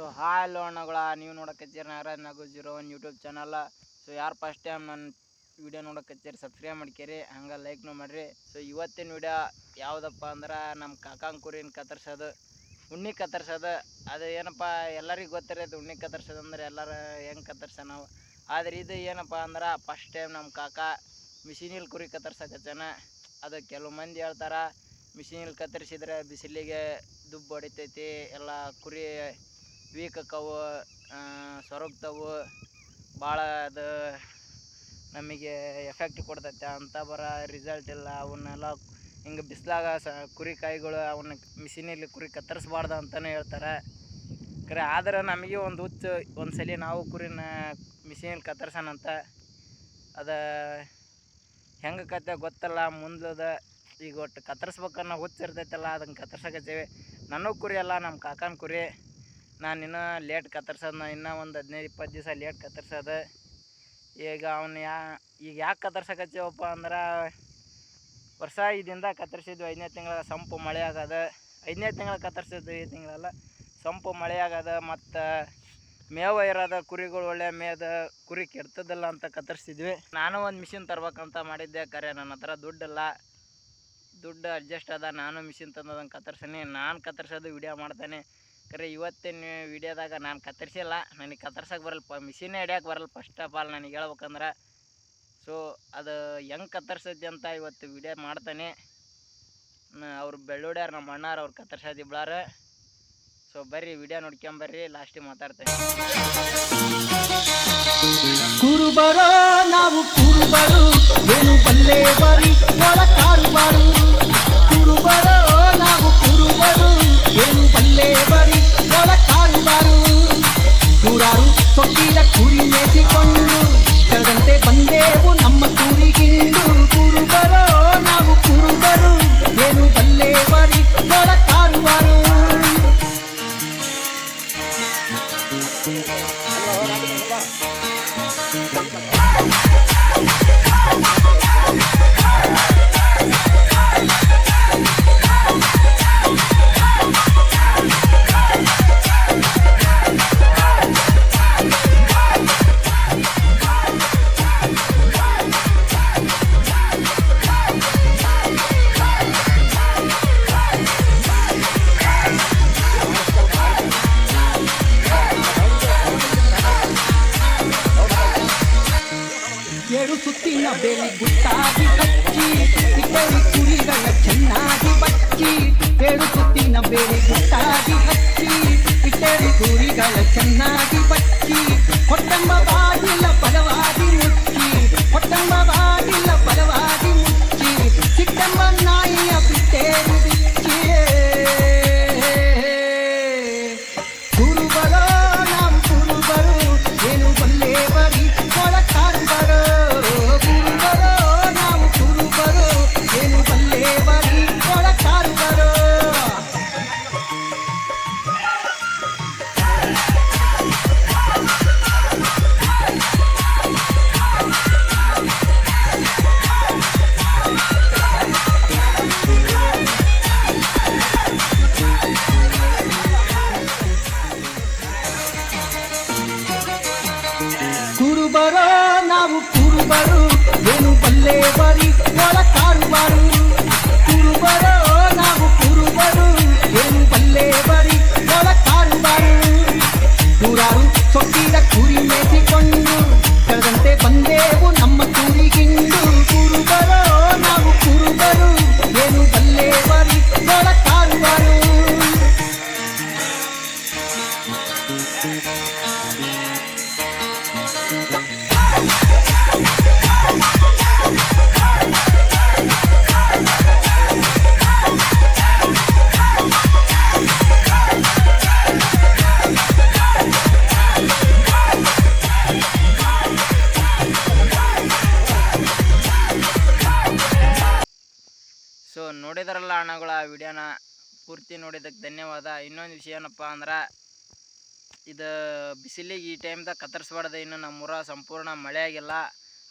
So hi hello ಅಣ್ಣಗಳ ನೀವು ನೋಡಕತ್ತೀರಿ Nagaraj Nagu zero one YouTube channel so ಯಾರು first time ನನ್ನ ವಿಡಿಯೋ ನೋಡಕತ್ತೀರಿ ಸಬ್ಸ್ಕ್ರೈಬ್ ಮಾಡ್ಕೇರಿ, ಹಂಗೆ ಲೈಕ್ನು ಮಾಡಿರಿ. ಸೊ ಇವತ್ತಿನ ವಿಡಿಯೋ ಯಾವುದಪ್ಪ ಅಂದ್ರೆ ನಮ್ಮ ಕಾಕಾನ್ ಕುರಿನ ಕತ್ತರ್ಸೋದು, ಉಣ್ಣಿ ಕತ್ತರ್ಸೋದು. ಅದು ಏನಪ್ಪ, ಎಲ್ಲರಿಗೂ ಗೊತ್ತಿರೋದು ಉಣ್ಣಿ ಕತ್ತರಿಸೋದು ಅಂದ್ರೆ ಎಲ್ಲರೂ ಹೆಂಗೆ ಕತ್ತರ್ಸ ನಾವು. ಆದ್ರೆ ಇದು ಏನಪ್ಪ ಅಂದ್ರೆ ಫಸ್ಟ್ ಟೈಮ್ ನಮ್ಮ ಕಾಕ ಮಿಷಿನಲ್ಲಿ ಕುರಿ ಕತ್ತರ್ಸಕತ್ತಾನ ಅದು ಕೆಲವು ಮಂದಿ ಹೇಳ್ತಾರೆ ಮಿಷಿನಲ್ಲಿ ಕತ್ತರಿಸಿದ್ರೆ ಬಿಸಿಲಿಗೆ ದುಬ್ಬು ಹೊಡಿತೈತಿ, ಎಲ್ಲ ಕುರಿ ವೀಕ್ ಅಕ್ಕವು ಸೊರಗ್ತವು ಭಾಳ ಅದು. ನಮಗೆ ಎಫೆಕ್ಟ್ ಕೊಡ್ತೈತೆ ಅಂತ ಬರೋ ರಿಸಲ್ಟ್ ಇಲ್ಲ. ಅವನ್ನೆಲ್ಲ ಹಿಂಗೆ ಬಿಸಿಲಾಗ ಸ, ಕುರಿ ಕಾಯಿಗಳು ಅವನ್ನ ಮಿಷಿನಲ್ಲಿ ಕುರಿ ಕತ್ತರಿಸ್ಬಾರ್ದು ಅಂತಲೇ ಹೇಳ್ತಾರೆ. ಖರೆ ಆದ್ರೆ ನಮಗೆ ಒಂದು ಹುಚ್ಚು, ಒಂದು ಸಲ ನಾವು ಕುರಿನ ಮಿಷಿನಲ್ಲಿ ಕತ್ತರಿಸೋಣಂತ ಅದು ಹೆಂಗೆ ಕತೆ ಗೊತ್ತಲ್ಲ. ಮುಂದದ ಈಗ ಒಟ್ಟು ಕತ್ತರಿಸ್ಬೇಕನ್ನೋ ಹುಚ್ಚು ಇರ್ತೈತಲ್ಲ, ಅದನ್ನು ಕತ್ತರ್ಸಕತ್ತೀವಿ. ನನಗೆ ಕುರಿ ಅಲ್ಲ ನಮ್ಮ ಕಾಕನ ಕುರಿ. ನಾನು ಇನ್ನೂ ಲೇಟ್ ಕತ್ತರ್ಸೋದು ನಾನು ಇನ್ನೂ ಒಂದು ಹದಿನೈದು ಇಪ್ಪತ್ತು ದಿವಸ ಲೇಟ್ ಕತ್ತರ್ಸೋದು. ಈಗ ಅವನು ಯಾ, ಈಗ ಯಾಕೆ ಕತ್ತರ್ಸಕತ್ತೀವಪ್ಪ ಅಂದ್ರೆ ವರ್ಷ ಇದರಿಂದ ಕತ್ತರಿಸಿದ್ವಿ, ಐದನೇ ತಿಂಗಳ ಸಂಪು ಮಳೆ ಆಗೋದು. ಐದನೇ ತಿಂಗಳ ಕತ್ತರಿಸಿದ್ವಿ ಈ ತಿಂಗಳೆಲ್ಲ, ಸಂಪು ಮಳೆ ಆಗೋದು, ಮತ್ತು ಮೇವು ಇರೋದು ಕುರಿಗಳು ಒಳ್ಳೆ ಮೇದ ಕುರಿ ಕೆಡ್ತದಲ್ಲ ಅಂತ ಕತ್ತರಿಸಿದ್ವಿ. ನಾನು ಒಂದು ಮಿಷಿನ್ ತರ್ಬೇಕಂತ ಮಾಡಿದ್ದೆ ಕರೆ ನನ್ನ ಹತ್ರ ದುಡ್ಡಿಲ್ಲ. ದುಡ್ಡು ಅಡ್ಜಸ್ಟ್ ಅದ ನಾನು ಮಿಷಿನ್ ತಂದದನ್ನು ಕತ್ತರಿಸೀನಿ, ನಾನು ಕತ್ತರಿಸೋದು ವಿಡಿಯೋ ಮಾಡ್ತಾನೆ. ಕರೆ ಇವತ್ತಿನ ವಿಡಿಯೋದಾಗ ನಾನು ಕತ್ತರಿಸಿಲ್ಲ. ನನಗೆ ಕತ್ತರ್ಸಕ್ಕೆ ಬರಲ್ಪ ಮಿಷಿನೇ ಹಿಡಿಯೋಕೆ ಬರಲ್ಲ ಫಸ್ಟ್ ಆಫ್ ಆಲ್ ನನಗೆ ಹೇಳ್ಬೇಕಂದ್ರೆ ಸೊ ಅದು ಹೆಂಗೆ ಕತ್ತರ್ಸೈತಿ ಅಂತ ಇವತ್ತು ವಿಡಿಯೋ ಮಾಡ್ತಾನೆ. ಅವ್ರು ಬೆಳ್ಳುಡ್ಯಾರ ನಮ್ಮ ಅಣ್ಣಾರು ಅವ್ರು ಕತ್ತರ್ಸೋದು ಇಬ್ಳಾರ. ಸೊ ಬರ್ರಿ ವಿಡಿಯೋ ನೋಡ್ಕೊಂಬರ್ರಿ ಲಾಸ್ಟಿಗೆ ಮಾತಾಡ್ತೇನೆ. ಕುರುಬರ, ನಾವು ಕುರುಬರು, ಏನು ಬಲ್ಲೆ ಬರಿ ತೊಟ್ಟಿದ ಕುರಿ ಮೇಸಿಕೊಂಡು ಕೆಳದಂತೆ ಬಂದೆವು ನಮ್ಮ ಕುರಿಗಿಂದು ಕುರುಬರೋ ನಾವು ಕುರುಬರು ಏನು ಬಲ್ಲೆ ಬರಿ ಒಳ சித்தாதி பச்சி இட்டொழி குறிகள சென்னாதி பச்சி பேடு சுத்தி நம்பேரி சித்தாதி பச்சி இட்டொழி குறிகள சென்னாதி பச்சி கொட்டம்ப பாதில பல ವಿಡಿಯೋನ ಪೂರ್ತಿ ನೋಡಿದ್ದಕ್ಕೆ ಧನ್ಯವಾದ. ಇನ್ನೊಂದು ವಿಷಯ ಏನಪ್ಪ ಅಂದ್ರೆ, ಇದು ಬಿಸಿಲಿಗೆ ಈ ಟೈಮ್ದಾಗ ಕತ್ತರಿಸ್ಬಾರ್ದು. ಇನ್ನು ನಮ್ಮೂರ ಸಂಪೂರ್ಣ ಮಳೆ ಆಗಿಲ್ಲ.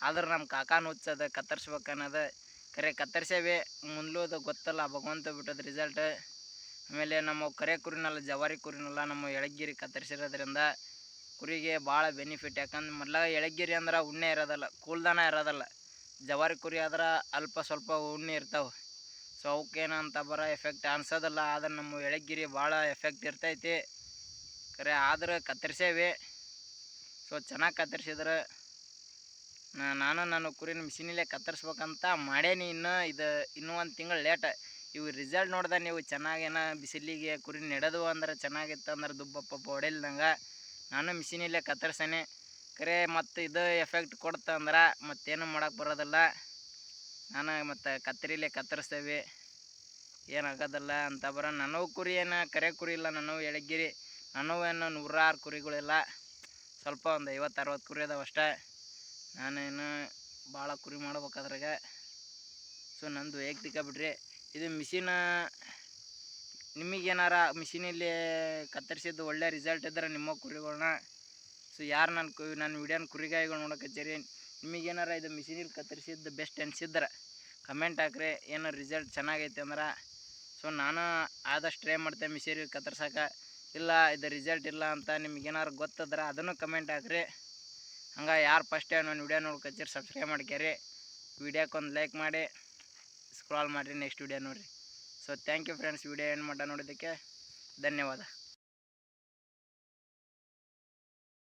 ಆದ್ರೆ ನಮ್ಮ ಕಾಕಾನ ಹುಚ್ಚದ ಕತ್ತರಿಸ್ಬೇಕು ಅನ್ನೋದು ಕರೆ ಕತ್ತರಿಸೇವೆ. ಅದು ಗೊತ್ತಲ್ಲ. ಭಗವಂತ ಬಿಟ್ಟದ ರಿಸಲ್ಟ್ ಆಮೇಲೆ ನಮ್ಮ ಕರೆ ಕುರಿನಲ್ಲ, ಜವಾರಿ ಕುರಿನಲ್ಲ ನಮ್ಮ ಎಳಗಿರಿ ಕತ್ತರಿಸಿರೋದ್ರಿಂದ ಕುರಿಗೆ ಭಾಳ ಬೆನಿಫಿಟ್ ಯಾಕಂದ್ರೆ ಮೊದ್ಲ ಎಳಗಿರಿ ಅಂದ್ರೆ ಉಣ್ಣೆ ಇರೋದಲ್ಲ, ಕೂಲ್ದಾನ ಇರೋದಲ್ಲ. ಜವಾರಿ ಕುರಿ ಆದ್ರೆ ಅಲ್ಪ ಸ್ವಲ್ಪ ಉಣ್ಣೆ ಇರ್ತಾವೆ. ಸೊ ಅಂತ ಬರೋ ಎಫೆಕ್ಟ್ ಅನ್ಸೋದಿಲ್ಲ, ಆದ್ರೆ ನಮ್ಮ ಎಳಗಿರಿ ಭಾಳ ಎಫೆಕ್ಟ್ ಇರ್ತೈತಿ. ಖರೆ ಆದ್ರೆ ಕತ್ತರಿಸೇವಿ. ಸೊ ಚೆನ್ನಾಗಿ ಕತ್ತರಿಸಿದ್ರೆ. ನಾನು ನನ್ನ ಕುರಿನ ಮಿಷಿನಲ್ಲೇ ಕತ್ತರಿಸ್ಬೇಕಂತ ಮಾಡೇನಿ ಇನ್ನು. ಇದು, ಇನ್ನೂ ಒಂದು ತಿಂಗಳು ಲೇಟ್ ಇವು ರಿಸಲ್ಟ್ ನೋಡ್ದೆ ನೀವು ಚೆನ್ನಾಗೇನ ಬಿಸಿಲಿಗೆ ಕುರಿ ನೆಡೋದು ಅಂದ್ರೆ ಚೆನ್ನಾಗಿತ್ತು ಅಂದ್ರೆ ದುಬ್ಬಪ್ಪ ಹೊಡಿಲ್ದಂಗೆ. ನಾನು ಮಿಷಿನಲ್ಲೇ ಕತ್ತರಿಸೇನೆ. ಖರೆ ಮತ್ತು ಇದು ಎಫೆಕ್ಟ್ ಕೊಡ್ತಂದ್ರೆ ಮತ್ತೇನು ಮಾಡೋಕೆ ಬರೋದಿಲ್ಲ. ನಾನು ಮತ್ತು ಕತ್ತರಿಲೇ ಕತ್ತರಿಸ್ತೇವೆ. ಏನಾಗೋದಲ್ಲ ಅಂತ ಬರ ನನಗೂ ಕುರಿ ಏನು, ಕರೆ ಕುರಿ ಇಲ್ಲ ನಾನು ಎಳಗಿರಿ. ನನಗೂ ಏನು ನೂರಾರು ಕುರಿಗಳಿಲ್ಲ. ಸ್ವಲ್ಪ ಒಂದು ಐವತ್ತು ಅರವತ್ತು ಕುರಿ ಅದಾವ ಅಷ್ಟೇ. ನಾನೇನು ಭಾಳ ಕುರಿ ಮಾಡ್ಬೇಕಾದ್ರಾಗ ಸೊ ನಂದು ವೈಯಕ್ತಿಕ ಬಿಡ್ರಿ. ಇದು ಮಿಷಿನ ನಿಮಗೇನಾರ ಮಿಷಿನಲ್ಲಿ ಕತ್ತರಿಸಿದ್ದು ಒಳ್ಳೆ ರಿಸಲ್ಟ್ ಇದ್ದರೆ ನಿಮ್ಮ ಕುರಿಗಳನ್ನ ಸೊ ಯಾರು ನನ್ನ ಕು, ನನ್ನ ವಿಡಿಯೋನ ಕುರಿಗಾಯಿಗಳು ನೋಡಕತ್ತೀರಿ ನಿಮಗೇನಾರ ಇದು ಮಿಷಿನಲ್ಲಿ ಕತ್ತರಿಸಿದ್ದು ಬೆಸ್ಟ್ ಅನ್ಸಿದ್ರೆ. ಕಮೆಂಟ್ ಹಾಕ್ರಿ, ಏನು ರಿಸಲ್ಟ್ ಚೆನ್ನಾಗೈತೆ ಅಂದ್ರೆ. ಸೊ ನಾನು ಆದಷ್ಟು ಟ್ರೈ ಮಾಡ್ತೇನೆ ಮಿಷಿರಿ ಕತ್ತರ್ಸಕ್ಕೆ ಇಲ್ಲ, ಇದು ರಿಸಲ್ಟ್ ಇಲ್ಲ ಅಂತ ನಿಮ್ಗೇನಾರು ಗೊತ್ತಿದ್ರೆ ಅದನ್ನು ಕಮೆಂಟ್ ಹಾಕ್ರಿ. ಹಂಗೆ ಯಾರು ಫಸ್ಟ್ ಟೈಮ್ ನನ್ನ ವಿಡಿಯೋ ನೋಡ್ಕೊತೀರಿ ಸಬ್ಸ್ಕ್ರೈಬ್ ಮಾಡ್ಕ್ಯಾರಿ. ವಿಡಿಯೋಕ್ಕೆ ಒಂದು ಲೈಕ್ ಮಾಡಿ ಸ್ಕ್ರಾಲ್ ಮಾಡಿರಿ ನೆಕ್ಸ್ಟ್ ವಿಡಿಯೋ ನೋಡಿರಿ. So thank you friends video ಏನು ಮಟ್ಟ ನೋಡಿದ್ದಕ್ಕೆ ಧನ್ಯವಾದ.